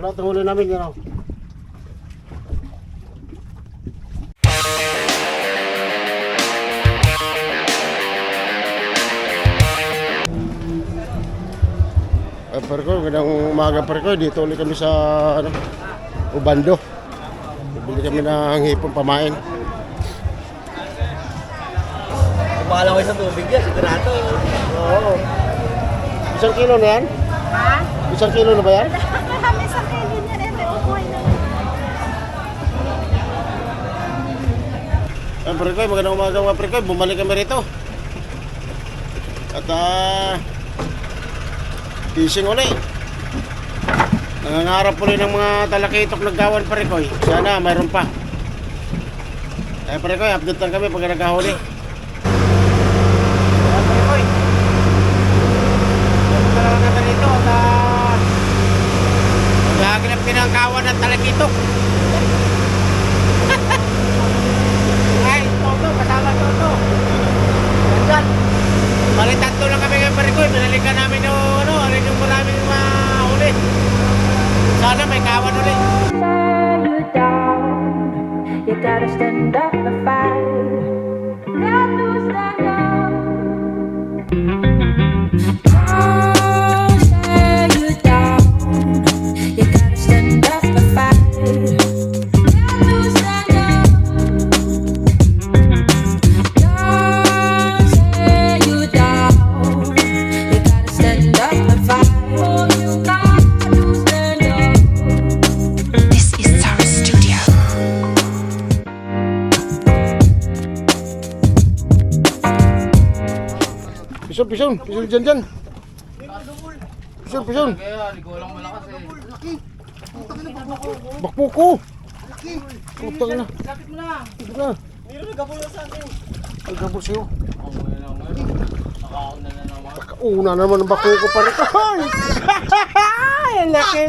Wala itong huli namin, yan o. Ay, Perko, gandang umaga Perko. Dito ulit kami sa ano, Ubando. Bibili kami ng hipon pamain. Kumalang ko sa tubig yan, sigurado. Oo. Isang kilo na yan? Ha? Isang kilo na ba yan? Ay, Perko, magandang umaga mga Perko. Bumalik kami rito. At ah, fishing uli. Nangangarap uli ng mga talakitok naggawan Perko. Sana mayroon pa. Ay, Perko, update lang kami pag nagkahuli. Ay, Perko. Punta lang natin rito at ah, ng talakitok. gotta stay. Pison, pison. Pison dyan dyan. Pison, pison. Kaya, hindi ko lang malakas eh. Bakpuko. Putang na. Kapit mo na. Ito na. Meron sa akin. Ay, gabol sa'yo. Nakauna na naman. Una naman ang bakpuko pa rin. Ay! Ay, ang laki.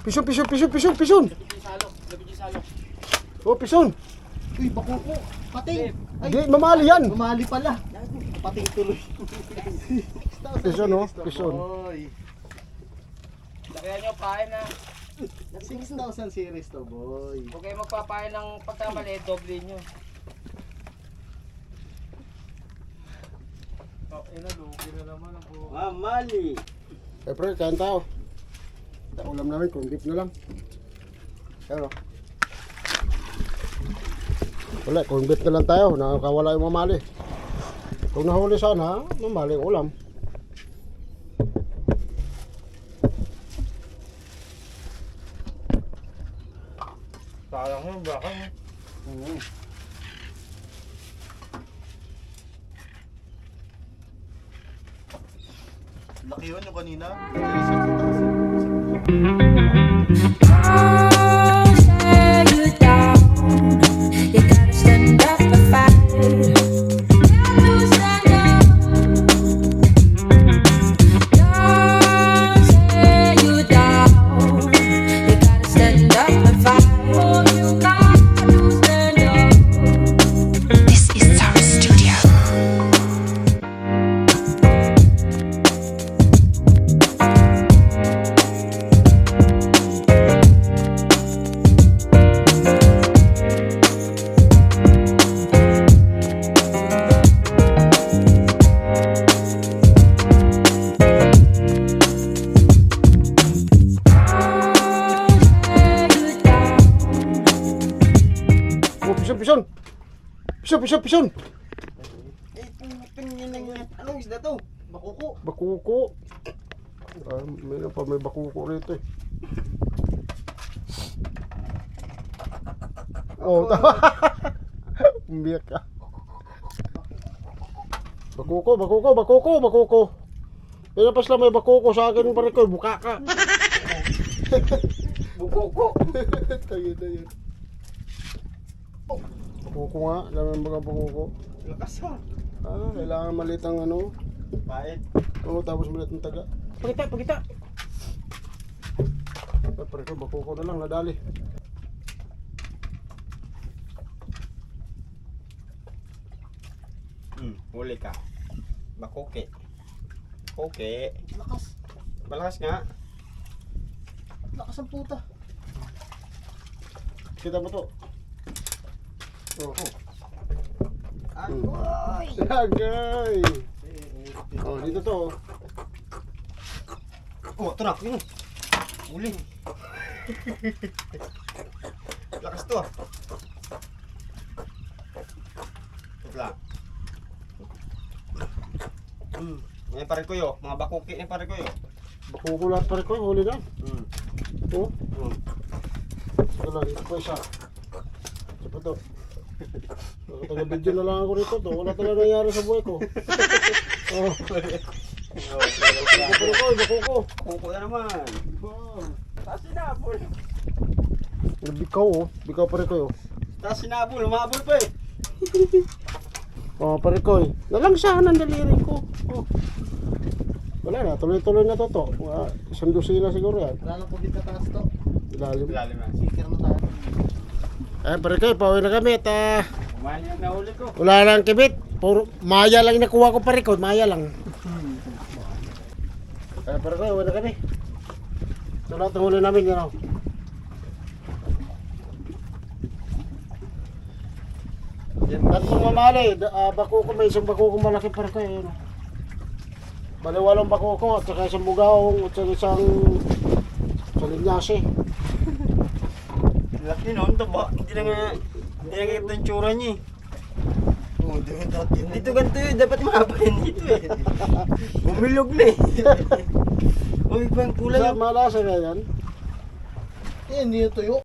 Pison, pison, pison, pison, pison. Salok, lapit yung salok. Oh, pison. Uy, bakuko. Pating. Di, mamali yan. Umali pala. Pating tuloy. Pison, oh. Pison. Boy. Lakayan nyo, pain na. 6,000 series to, boy. Huwag kayo magpapain ng pagkamali, doble nyo. Oh, ina, lugi na naman ang buho. Mamali. Eh, pre, kain tayo. Sa ulam namin, kung beef na lang. Pero, wala, kung beef na lang tayo. Nakakawala yung mamali. Kung nahuli sana, mamali ang ulam. Sayang mo, baka mo. Laki yun yung kanina. Don't pison, pison! Pison, pison, pison! Eh, tingnan na Anong isda to? Bakuko. Bakuko. Ah, may na pa, may bakuko rito eh. Oh, tama. Umiyak ka. Bakuko, bakuko, bakuko, bakuko. Pinapas lang may bakuko sa akin pare ko, buka ka. Bukuko. tayo na yun. Bakuko nga, alam mo mga bakuko. Lakas ha. Ah, kailangan maliit ang ano. Pait. Oo, tapos maliit ang taga. Pagita, pagita. Ay, pare ko, bakuko na lang, nadali. Hmm, huli ka. Makuki. Kuki. Lakas. Malakas nga. Lakas ang puta. Kita mo to. Oo. Agoy! Agay! Oh, dito to. oh. Oh, ito na. Yun. Uli. Lakas to ah. Lang. Hmm. May pare ko yo, mga bakuki ni pare ko yo. Bakukulat pa rin ko, huli na. Hmm. Oh, Hmm. wala, dito po isa. Isa pa to. Taga-video na lang ako rito to. Wala talaga nangyari sa buhay ko. Oh, bakuko ko, bakuko. Kuko na naman. Oh. Tapos sinabol. Bikaw oh, bikaw pa rin ko oh. Tapos sinabol, umabol pa eh. Oh, pare ko eh. Nalangsahan ang daliri ko. Oh. Wala na, tuloy-tuloy na to to. Wala, isang dosina siguro yan. Wala lang po dito taas to. Ilalim. Lalim na. Sikir na tayo. Eh, pare ko, pauwi na kami at ah, Kumain yung nahuli ko. wala lang kibit. Puro, maya lang nakuha ko pare ko, maya lang. Eh, pare ko, uwi na kami. Ito lahat ang huli namin, yan oh. Tatlong mamali, da- ah, bako ko, may isang bako ko malaki pare ko eh. ano. Bali walong bako ko, at saka isang bugaong, at saka isang sa linyasi. Laki nun, to ba? Hindi na nga, hindi na nga yung tsura niya eh. Oh? Dito ganito yun, dapat mahaba yan dito eh. Bumilog na eh. Uy, ibang kulay Sa yung malasa na yan. Eh, hindi na tuyo.